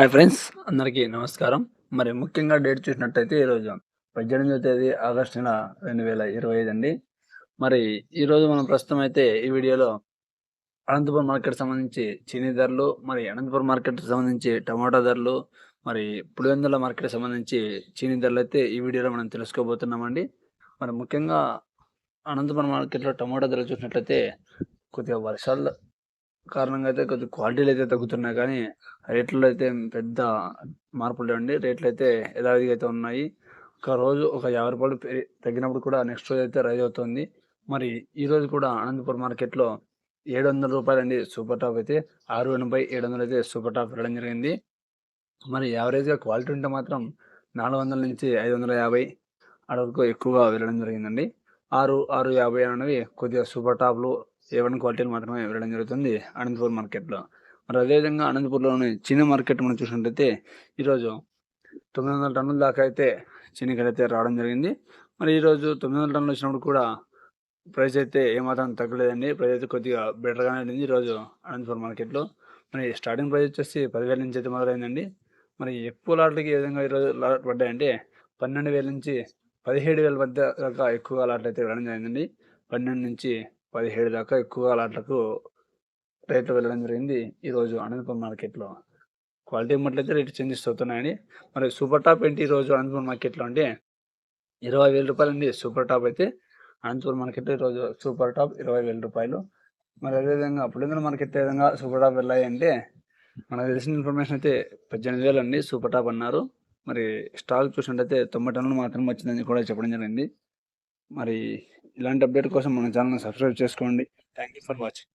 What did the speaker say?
Hi friends అందరికీ నమస్కారం. మరి ముఖ్యంగా డేట్ చూసినట్టయితే ఈరోజు పద్దెనిమిదో తేదీ ఆగస్టు నెల రెండు వేల ఇరవై ఐదు అండి. మరి ఈరోజు మనం ప్రస్తుతం అయితే ఈ వీడియోలో అనంతపురం మార్కెట్ సంబంధించి చీనీ ధరలు మరి అనంతపురం మార్కెట్ సంబంధించి టమాటా ధరలు మరి పులివెందుల మార్కెట్ సంబంధించి చీనీ ధరలు అయితే ఈ వీడియోలో మనం తెలుసుకోబోతున్నామండి. మరి ముఖ్యంగా అనంతపురం మార్కెట్లో టమాటా ధరలు చూసినట్లయితే కొద్దిగా వర్షాలు కారణంగా అయితే కొద్దిగా క్వాలిటీలు అయితే తగ్గుతున్నాయి కానీ రేట్లలో అయితే పెద్ద మార్పులు లేవండి. రేట్లు అయితే యథావిధిగా అయితే ఉన్నాయి. ఒక రోజు ఒక యాభై రూపాయలు తగ్గినప్పుడు కూడా నెక్స్ట్ రోజు అయితే రైజ్ అవుతుంది. మరి ఈ రోజు కూడా అనంతపురం మార్కెట్లో ఏడు వందల రూపాయలు అండి సూపర్ టాప్ అయితే. ఆరు ఎనభై ఏడు వందలు అయితే సూపర్ టాప్ వెళ్ళడం జరిగింది. మరి యావరేజ్గా క్వాలిటీ ఉంటే మాత్రం నాలుగు వందల నుంచి ఐదు వందల యాభై ఆడ వరకు ఎక్కువగా వెళ్ళడం జరిగిందండి. ఆరు ఆరు యాభై అనేవి కొద్దిగా సూపర్ టాప్లు ఏ వన్ క్వాలిటీలు మాత్రమే వెళ్ళడం జరుగుతుంది. అనంతపూర్ మార్కెట్లో. మరి అదేవిధంగా అనంతపూర్లోని చిన్న మార్కెట్ మనం చూసినట్టయితే ఈరోజు తొమ్మిది వందల టన్నుల దాకా అయితే చిన్నకాయలు అయితే రావడం జరిగింది. మరి ఈరోజు తొమ్మిది వందల టన్నులు వచ్చినప్పుడు కూడా ప్రైస్ అయితే ఏమాత్రం తగ్గలేదండి. ప్రైస్ అయితే కొద్దిగా బెటర్గానే ఉంది ఈరోజు అనంతపూర్ మార్కెట్లో. మరి స్టార్టింగ్ ప్రైస్ వచ్చేసి పదివేల నుంచి అయితే మొదలైందండి. మరి ఎక్కువ లాట్లకి ఏ విధంగా ఈరోజు లాట్ పడ్డాయంటే పన్నెండు వేల నుంచి పదిహేడు వేల మధ్య దాకా ఎక్కువగా లాట్లు అయితే వెళ్ళడం జరిగిందండి. పన్నెండు నుంచి పదిహేడు దాకా ఎక్కువగా లాట్లకు రేట్లు వెళ్ళడం జరిగింది. ఈరోజు అనంతపురం మార్కెట్లో. క్వాలిటీ మట్లయితే రేటు చెందిస్తున్నాయండి మరి సూపర్ టాప్ ఏంటి ఈరోజు అనంతపురం మార్కెట్లో అంటే ఇరవై వేల రూపాయలు అండి సూపర్ టాప్ అయితే. అనంతపురం మార్కెట్లో ఈరోజు సూపర్ టాప్ ఇరవై వేల రూపాయలు. మరి అదేవిధంగా అప్పుడు మార్కెట్ ఏ విధంగా సూపర్ టాప్ వెళ్ళాయి అంటే మనకు తెలిసిన ఇన్ఫర్మేషన్ అయితే పద్దెనిమిది వేలు అండి సూపర్ టాప్ అన్నారు. మరి స్టాక్ చూసినట్టయితే తొంభై టన్నులు మాత్రం వచ్చిందని కూడా చెప్పడం జరిగింది. మరి ఇలాంటి అప్డేట్ కోసం మన ఛానల్ సబ్స్క్రైబ్ చేసుకోండి. Thank you for watching